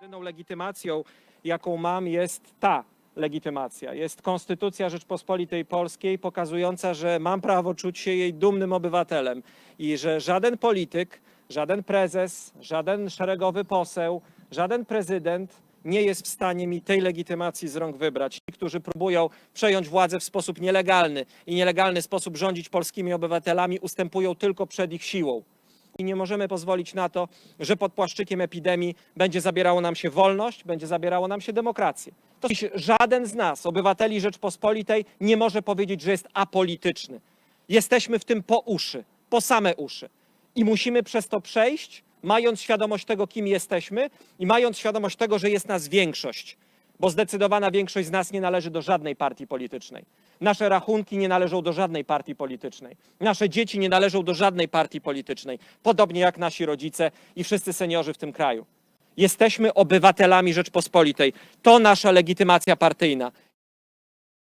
Jedyną legitymacją, jaką mam, jest ta legitymacja. Jest Konstytucja Rzeczpospolitej Polskiej, pokazująca, że mam prawo czuć się jej dumnym obywatelem i że żaden polityk, żaden prezes, żaden szeregowy poseł, żaden prezydent nie jest w stanie mi tej legitymacji z rąk wybrać. Ci, którzy próbują przejąć władzę w sposób nielegalny i nielegalny sposób rządzić polskimi obywatelami, ustępują tylko przed ich siłą i nie możemy pozwolić na to, że pod płaszczykiem epidemii będzie zabierało nam się wolność, będzie zabierało nam się demokrację. To żaden z nas, obywateli Rzeczpospolitej, nie może powiedzieć, że jest apolityczny. Jesteśmy w tym po uszy, po same uszy. I musimy przez to przejść, mając świadomość tego, kim jesteśmy i mając świadomość tego, że jest nas większość bo zdecydowana większość z nas nie należy do żadnej partii politycznej. Nasze rachunki nie należą do żadnej partii politycznej. Nasze dzieci nie należą do żadnej partii politycznej, podobnie jak nasi rodzice i wszyscy seniorzy w tym kraju. Jesteśmy obywatelami Rzeczpospolitej. To nasza legitymacja partyjna.